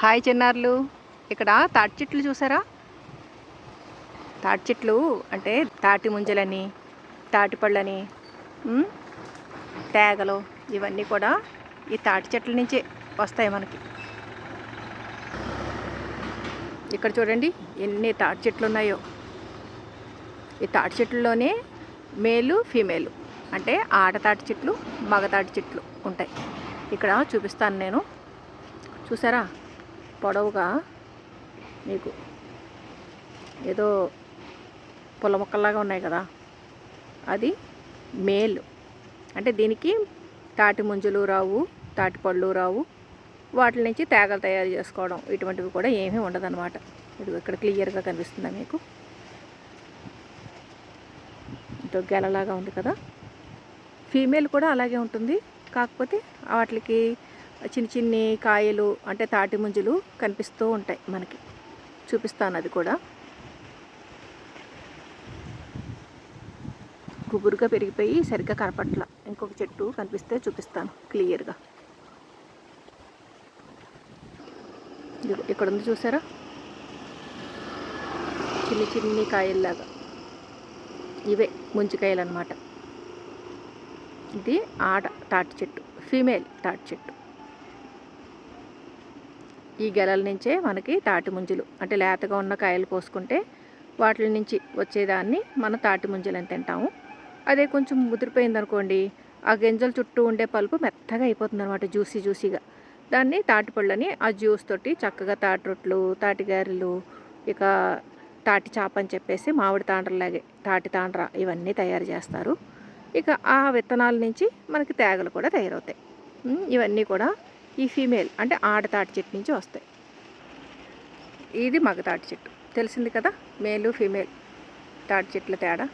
Hi చిన్నారులు. ఇక్కడ తాటి చెట్లు చూసారా? తాటి చెట్లు అంటే తాటి ముంజలని తాటి పళ్ళని తేగలు ఇవన్నీ కూడా ఈ తాటి చెట్ల నుంచే వస్తాయి మనకి. ఇక్కడ చూడండి ఎన్ని తాటి చెట్లు ఉన్నాయో. ఈ తాటి చెట్లలోనే మేలు ఫీమేలు అంటే ఆడ తాటి చెట్లు మగ తాటి చెట్లు ఉంటాయి. ఇక్కడ చూపిస్తాను నేను. చూసారా? పొడవుగా మీకు ఏదో పొల మొక్కల్లాగా ఉన్నాయి కదా. అది మేలు. అంటే దీనికి తాటి ముంజలు రావు తాటి పళ్ళు రావు. వాటి నుంచి తేగలు తయారు చేసుకోవడం ఇటువంటివి కూడా ఏమీ ఉండదన్నమాట. ఇది ఇక్కడ క్లియర్గా కనిపిస్తుందా మీకు. గెలలాగా ఉంది కదా. ఫీమేల్ కూడా అలాగే ఉంటుంది. కాకపోతే వాటికి చిన్న చిన్ని కాయలు అంటే తాటి ముంజలు కనిపిస్తూ ఉంటాయి మనకి. చూపిస్తాను అది కూడా. గుబురుగా పెరిగిపోయి సరిగ్గా కనపట్ల. ఇంకొక చెట్టు కనిపిస్తే చూపిస్తాను క్లియర్గా. ఇక్కడ ఉంది చూసారా? చిన్ని చిన్ని కాయల్లాగా. ఇవే ముంచికాయలు అనమాట ఇది ఆడ తాటి చెట్టు ఫీమేల్ తాటి చెట్టు. ఈ గెలల నుంచే మనకి తాటి ముంజలు అంటే లేతగా ఉన్న కాయలు కోసుకుంటే వాటి నుంచి వచ్చేదాన్ని మనం తాటి ముంజలు అని తింటాము. అదే కొంచెం ముదిరిపోయింది అనుకోండి ఆ గింజల చుట్టూ ఉండే పలుపు మెత్తగా అయిపోతుంది అనమాట జ్యూసీ జ్యూసీగా. దాన్ని తాటిపళ్ళని ఆ జ్యూస్ తోటి చక్కగా తాటి రొట్లు తాటి గారెలు ఇక తాటి చాప అని చెప్పేసి మామిడి తాండ్రలాగే తాటి తాండ్ర ఇవన్నీ తయారు చేస్తారు. ఇక ఆ విత్తనాల నుంచి మనకి తేగలు కూడా తయారవుతాయి. ఇవన్నీ కూడా ఈ ఫీమేల్ అంటే ఆడ తాటి చెట్టు నుంచి వస్తాయి. ఇది మగ తాటి చెట్టు. తెలిసింది కదా? మేలు ఫీమేల్ తాటి చెట్ల తేడా?